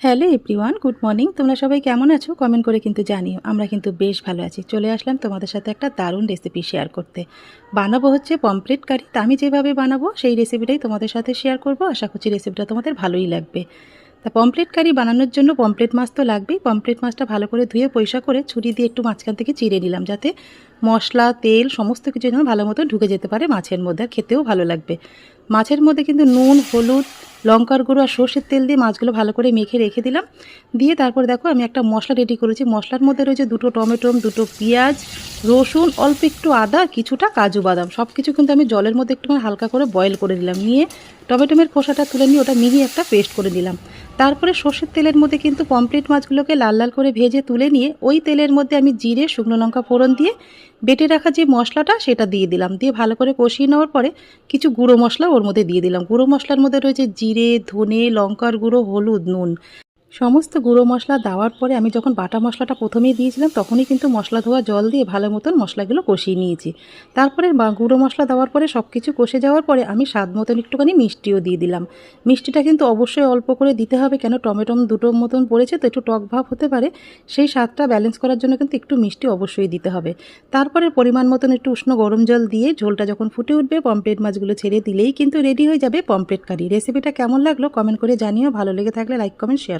Hello everyone, good morning. তোমরা সবাই কেমন আছো? কমেন্ট করে কিন্তু জানিও। আমরা কিন্তু বেশ ভালো আছি। চলে আসলাম তোমাদের সাথে একটা দারুণ রেসিপি শেয়ার করতে। বানাবো হচ্ছে পমপ্লেট কারি তা আমি যেভাবে বানাবো, সেই রেসিপিটাই তোমাদের সাথে শেয়ার করব। আশা করছি রেসিপিটা তোমাদের ভালোই লাগবে। তা পমপ্লেট কারি বানানোর জন্য পমপ্লেট মাছ তো লাগবেই। পমপ্লেট মাছটা ভালো করে ধুয়ে পয়সা করে ছুরি দিয়ে একটু মাঝখান থেকে চিড়ে নিলাম যাতে মশলা, তেল, সমস্ত কিছু যেন ভালো মতো ঢুকে যেতে পারে মাছের মধ্যে, আর খেতেও ভালো লাগবে। মাছের মধ্যে কিন্তু নুন, হলুদ, লঙ্কার গুঁড়ো আর সর্ষের তেল দিয়ে মাছগুলো ভালো করে মেখে রেখে দিলাম। দিয়ে তারপর দেখো আমি একটা মশলা রেডি করেছি। মশলার মধ্যে রয়েছে দুটো টমেটো, দুটো পেঁয়াজ, রসুন, অল্প একটু আদা, কিছুটা কাজু বাদাম। সব কিছু কিন্তু আমি জলের মধ্যে একটুখানি হালকা করে বয়েল করে দিলাম নিয়ে টমেটোমের খোসাটা তুলে নিয়ে ওটা মিহি একটা পেস্ট করে দিলাম তারপরে সর্ষের তেলের মধ্যে কিন্তু পমপ্লেট মাছগুলোকে লাল লাল করে ভেজে তুলে নিয়ে ওই তেলের মধ্যে আমি জিরে, শুকনো লঙ্কা ফোড়ন দিয়ে বেটে রাখা যে মশলাটা সেটা দিয়ে দিলাম। দিয়ে ভালো করে কষিয়ে নেওয়ার পরে কিছু গুঁড়ো মশলা ওর মধ্যে দিয়ে দিলাম। গুঁড়ো মশলার মধ্যে রয়েছে জিরে, ধনে, লঙ্কার গুঁড়ো, হলুদ, নুন। সমস্ত গুঁড়ো মশলা দেওয়ার পরে আমি যখন বাটা মশলাটা প্রথমেই দিয়েছিলাম, তখনই কিন্তু মশলা ধোয়া জল দিয়ে ভালো মতন মশলাগুলো কষিয়ে নিয়েছি। তারপরে গুঁড়ো মশলা দেওয়ার পরে সব কিছু কষে যাওয়ার পরে আমি স্বাদ মতন একটুখানি মিষ্টিও দিয়ে দিলাম। মিষ্টিটা কিন্তু অবশ্যই অল্প করে দিতে হবে, কেন টমেটো দুটো মতন পড়েছে তো একটু টক ভাব হতে পারে। সেই স্বাদটা ব্যালেন্স করার জন্য কিন্তু একটু মিষ্টি অবশ্যই দিতে হবে। তারপরে পরিমাণ মতন একটু উষ্ণ গরম জল দিয়ে ঝোলটা যখন ফুটে উঠবে পমপ্লেট মাছগুলো ছেড়ে দিলেই কিন্তু রেডি হয়ে যাবে পমপ্লেট কারি। রেসিপিটা কেমন লাগল কমেন্ট করে জানিও। ভালো লেগে থাকলে লাইক, কমেন্ট শেয়ার